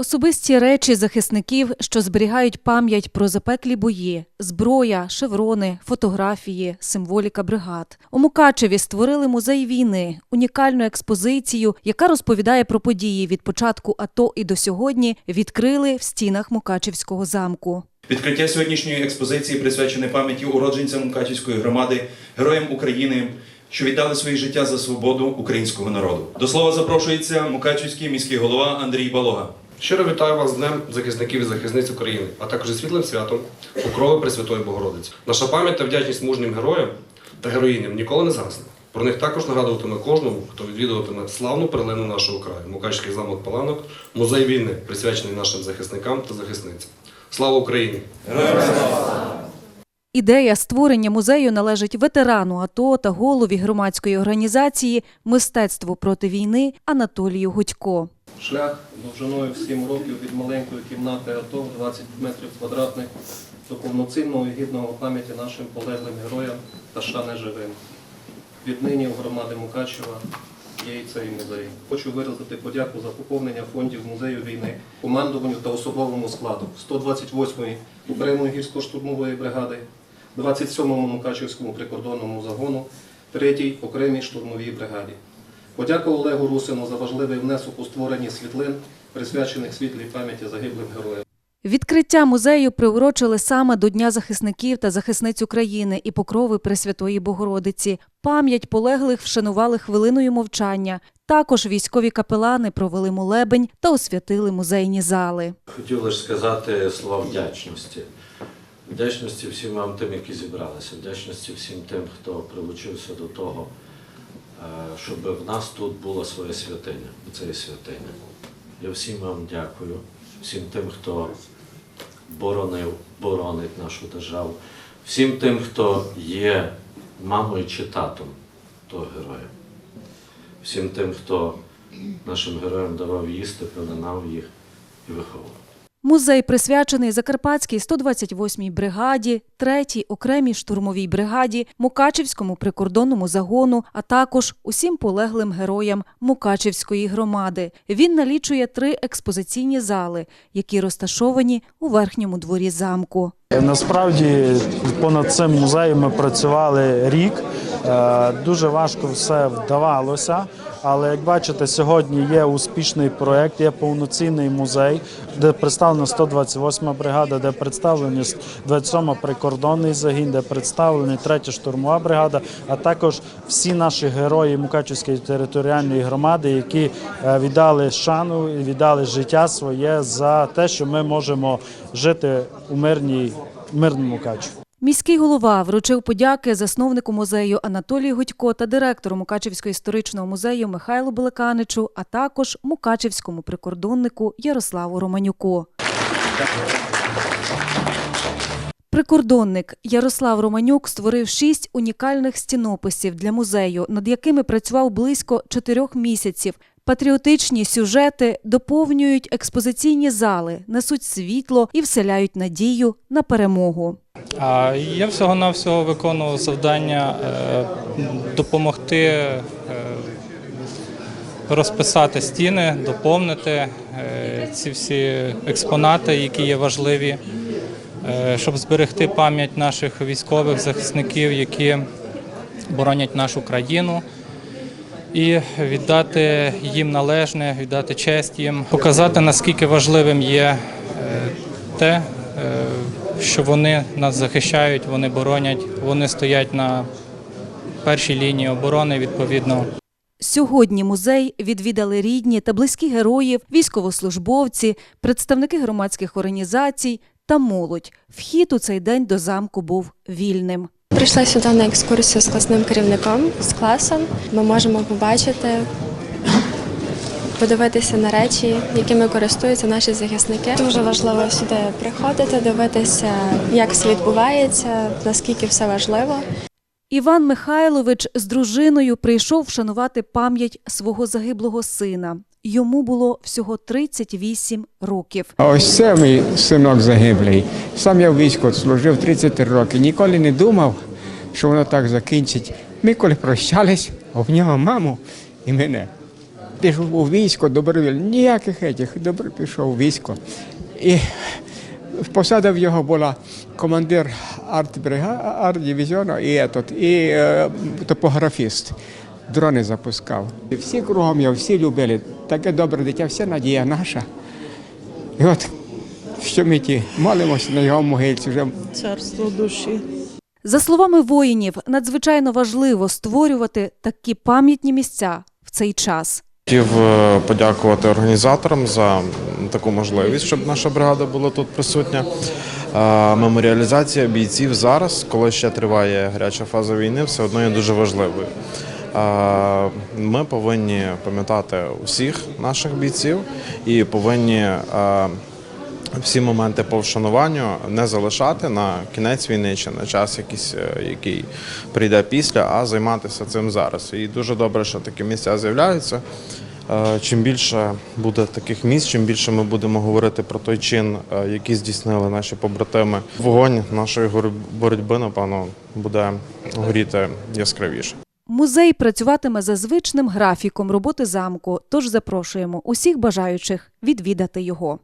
Особисті речі захисників, що зберігають пам'ять про запеклі бої, зброя, шеврони, фотографії, символіка бригад. У Мукачеві створили музей війни, унікальну експозицію, яка розповідає про події від початку АТО і до сьогодні, відкрили в стінах Мукачевського замку. Відкриття сьогоднішньої експозиції присвячене пам'яті уродженцям Мукачівської громади, героям України, що віддали своє життя за свободу українського народу. До слова запрошується Мукачівський міський голова Андрій Балога. Щиро вітаю вас з Днем захисників і захисниць України, а також зі світлим святом Покрови Пресвятої Богородиці. Наша пам'ять та вдячність мужнім героям та героїням ніколи не згасне. Про них також нагадуватиме кожному, хто відвідуватиме славну перлину нашого краю, Мукачський замок Паланок, музей війни, присвячений нашим захисникам та захисницям. Слава Україні! Ідея створення музею належить ветерану АТО та голові громадської організації Мистецтво проти війни Анатолію Гудько. Шлях довжиною в 7 років від маленької кімнати АТО 20 метрів квадратних до повноцінного і гідного пам'яті нашим полеглим героям та шани живим. Віднині у громади Мукачева є і цей музей. Хочу виразити подяку за поповнення фондів музею війни, командуванню та особовому складу 128-ї окремої гірсько-штурмової бригади, 27-му Мукачевському прикордонному загону, 3-й окремій штурмовій бригаді. Подяка Олегу Русину за важливий внесок у створенні світлин, присвячених світлій пам'яті загиблих героїв. Відкриття музею приурочили саме до Дня захисників та захисниць України і покрови Пресвятої Богородиці. Пам'ять полеглих вшанували хвилиною мовчання. Також військові капелани провели молебень та освятили музейні зали. Хотів лише сказати слова вдячності. Вдячності всім вам тим, які зібралися, вдячності всім тим, хто прилучився до того, е, щоб в нас тут була своя святиня. Це є святиня. Я всім вам дякую, всім тим, хто боронив, боронить нашу державу, всім тим, хто є мамою чи татом того героя, всім тим, хто нашим героям давав їсти, пеленав їх і виховував. Музей присвячений Закарпатській 128-й бригаді, 3-й окремій штурмовій бригаді, Мукачівському прикордонному загону, а також усім полеглим героям Мукачівської громади. Він налічує три експозиційні зали, які розташовані у верхньому дворі замку. Насправді понад цим музеєм ми працювали рік. Е, Дуже важко все вдавалося. Але як бачите, сьогодні є успішний проєкт, є повноцінний музей, де представлена 128 бригада, де представлені 27 прикордонний загін, де представлена 3 штурмова бригада, а також всі наші герої Мукачівської територіальної громади, які е, віддали шану і віддали життя своє за те, що ми можемо жити у мирній мирному Мукачеві. Міський голова вручив подяки засновнику музею Анатолію Гудько та директору Мукачівського історичного музею Михайлу Белеканичу, а також Мукачівському прикордоннику Ярославу Романюку. Прикордонник Ярослав Романюк створив шість унікальних стінописів для музею, над якими працював близько чотирьох місяців. Патріотичні сюжети доповнюють експозиційні зали, несуть світло і вселяють надію на перемогу. А Я всього-навсього виконував завдання е, допомогти е, розписати стіни, доповнити е, ці всі експонати, які є важливі, щоб зберегти пам'ять наших військових захисників, які боронять нашу країну. І віддати їм належне, віддати честь їм, показати наскільки важливим є те, що вони нас захищають, вони боронять, вони стоять на першій лінії оборони відповідно. Сьогодні музей відвідали рідні та близькі героїв, військовослужбовці, представники громадських організацій та молодь. Вхід у цей день до замку був вільним. Прийшла сюди на екскурсію з класним керівником, з класом. Ми можемо побачити, подивитися на речі, якими користуються наші захисники. Дуже важливо сюди приходити, дивитися, як все відбувається, наскільки все важливо. Іван Михайлович з дружиною прийшов вшанувати пам'ять свого загиблого сина. Йому було всього 38 років. А ось це мій синок загиблий. Сам я в війську служив 30 років. Ніколи не думав, що воно так закінчить. Ми коли прощались, а в нього маму і мене. Пішов у військо, добровільно, ніяких етих, добре пішов у військо. І посада в його була командир арт-дивізіону і, етот, і е, топографіст. Дрони запускав. І всі кругом його, всі любили. Таке добре дитя, вся надія наша. І от що ми ті молимося на його могильці вже царство душі. За словами воїнів, надзвичайно важливо створювати такі пам'ятні місця в цей час. Хотів е, подякувати організаторам за таку можливість, щоб наша бригада була тут присутня. Е, Меморіалізація бійців зараз, коли ще триває гаряча фаза війни, все одно є дуже важливою. Е, Ми повинні пам'ятати усіх наших бійців і повинні всі моменти по вшануванню не залишати на кінець війни чи на час, якийсь, е, який прийде після, а займатися цим зараз. І дуже добре, що такі місця з'являються. Е, Чим більше буде таких місць, чим більше ми будемо говорити про той чин, е, який здійснили наші побратими, вогонь нашої боротьби, напевно, буде горіти яскравіше. Музей працюватиме за звичним графіком роботи замку, тож запрошуємо усіх бажаючих відвідати його.